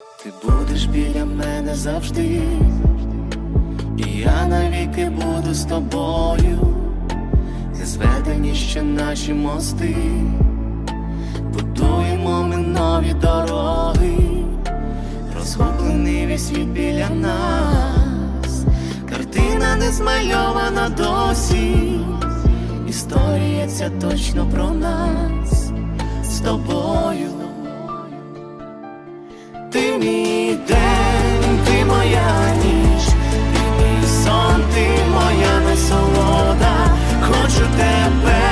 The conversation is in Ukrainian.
Ти будеш біля мене завжди, і я навіки буду з тобою, не зведені ще наші мости, будуємо ми нові дороги, розгублений весь світ біля нас, картина не змальована досі, історія ця точно про нас. З тобою ти мій день, ти моя ніч, ти мій сон, ти моя насолода, хочу тебе.